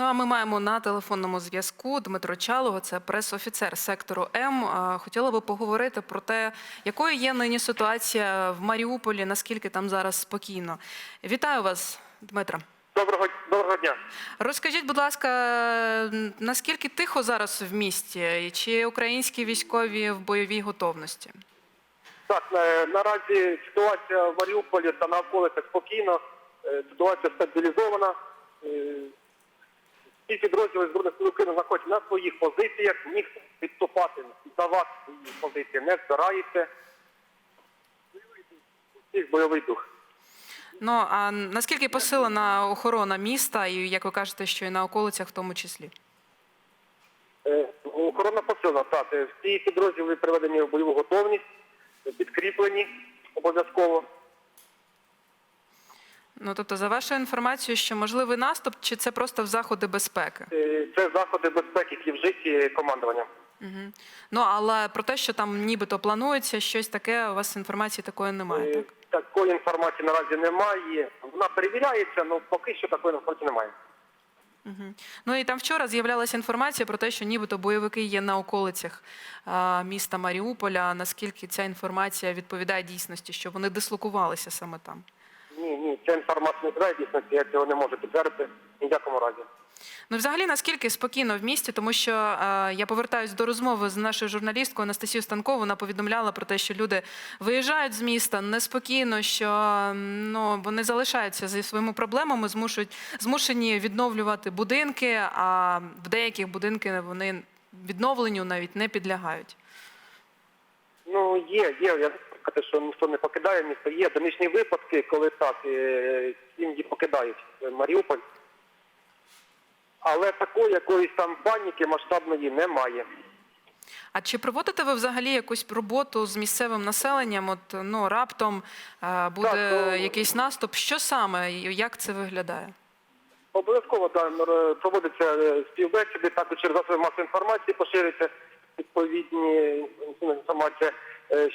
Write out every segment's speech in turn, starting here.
Ну а ми маємо на телефонному зв'язку Дмитро Чалого, це прес-офіцер сектору М. Хотіла би поговорити про те, якою є нині ситуація в Маріуполі, наскільки там зараз спокійно. Вітаю вас, Дмитро. Доброго доброго дня. Розкажіть, будь ласка, наскільки тихо зараз в місті? Чи українські військові в бойовій готовності? Так, е, наразі ситуація в Маріуполі та навколицях спокійно. Е, Ситуація стабілізована. Всі підрозділи Збройних сил України знаходяться на своїх позиціях, ніхто відступати, здавати свої позиції не збирається. Всіх бойовий дух. Ну а наскільки посилена охорона міста, і як ви кажете, що і на околицях в тому числі? Е, Охорона посилена, так. Е, Всі підрозділи приведені в бойову готовність, підкріплені обов'язково. Ну тобто, за вашою інформацією, що можливий наступ, чи це просто в заходи безпеки? Е, Це заходи безпеки, які вжиті командуванням. Угу. Ну але про те, що там нібито планується щось таке, у вас інформації такої немає, Е, так? Такої інформації наразі немає. Вона перевіряється, але поки що такої інформації немає. Угу. Ну і там вчора з'являлася інформація про те, що нібито бойовики є на околицях а, міста Маріуполя. Наскільки ця інформація відповідає дійсності, що вони дислокувалися саме там? Ні, ця інформація не відповідає дійсності, я цього не можу підтвердити ні в якому разі. Ну, взагалі, наскільки спокійно в місті, тому що е, я повертаюсь до розмови з нашою журналісткою Анастасією Станковою. Вона повідомляла про те, що люди виїжджають з міста неспокійно, що ну вони залишаються зі своїми проблемами, змушують змушені відновлювати будинки. А в деяких будинки вони відновленню навіть не підлягають. Ну, є, є. Я сказати, що ніхто не покидає місто. Є одиничні випадки, коли так, е, сім'ї покидають е, Маріуполь. Але такої якоїсь там паніки масштабної немає. А чи проводите ви взагалі якусь роботу з місцевим населенням? От ну раптом е, буде Так, ну, якийсь наступ. Що саме як це виглядає? Обов'язково там е, проводяться е, співбесіди, також через засоби масової інформації поширюється відповідні інформація,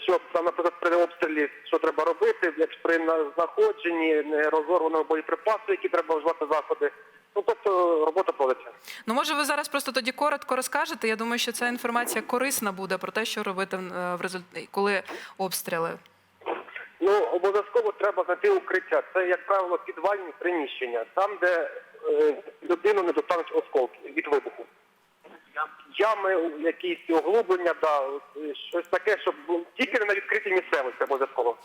що там, наприклад, при обстрілі, що треба робити, як при на- знаходженні нерозорваного боєприпасу, які треба вживати заходи. Ну тобто робота проводиться. Ну, може, ви зараз просто тоді коротко розкажете. Я думаю, що ця інформація корисна буде про те, що робити е, в результаті, коли обстріли. Ну обов'язково треба знайти укриття. Це, як правило, підвальні приміщення, там, де е, людину не достануть осколки від вибуху. Ями, якісь оглублення, да, е, щось таке, щоб тільки не на відкритій місцевості обов'язково.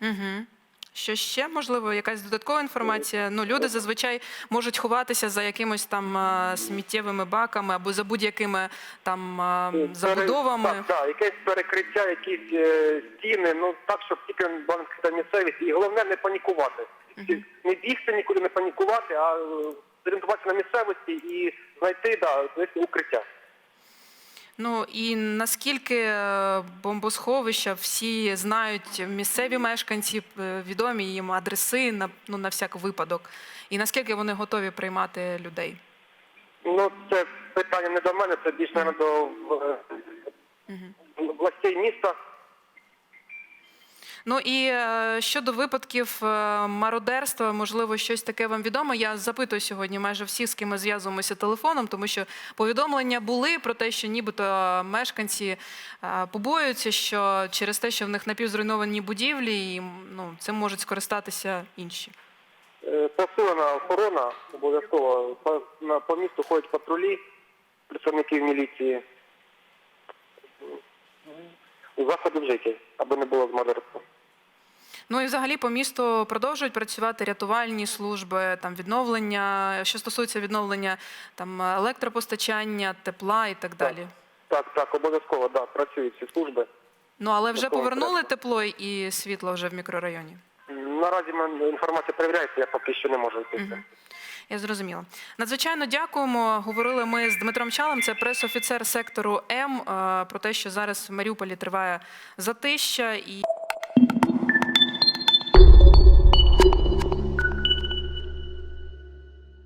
Угу. Що ще можливо, якась додаткова інформація? Ну, люди зазвичай можуть ховатися за якимось там е, сміттєвими баками або за будь-якими там е, забудовами. Так, так, якесь перекриття, якісь стіни, ну так, щоб тільки була відкрита місцевість. І головне не панікувати. Не бігти нікуди, не панікувати, а е, зорієнтуватися на місцевості і знайти да, укриття. Ну і наскільки е, бомбосховища всі знають місцеві мешканці, е, відомі їм адреси на ну на всяк випадок, і наскільки вони готові приймати людей? Ну, це питання не до мене, це більше мабуть, до е, властей міста. Ну і е, щодо випадків е, мародерства, можливо, щось таке вам відомо. Я запитую сьогодні майже всіх, з ким ми зв'язуємося телефоном, тому що повідомлення були про те, що нібито мешканці е, побоюються, що через те, що в них напівзруйновані будівлі, і ну цим можуть скористатися інші. Посилена охорона обов'язково. По, по місту ходять патрулі представників міліції. Заходи вжиті, аби не було змадерства. Ну і взагалі по місту продовжують працювати рятувальні служби, там відновлення, що стосується відновлення там електропостачання, тепла і так далі. Так, так, обов'язково, да, працюють ці служби. Ну але вже Такого повернули треба. тепло і світло вже в мікрорайоні. Наразі мен- інформація перевіряється, я поки що не можу відповісти. Я зрозуміла. Надзвичайно дякуємо. Говорили ми з Дмитром Чалом, це прес-офіцер сектору М, е, про те, що зараз в Маріуполі триває затища і.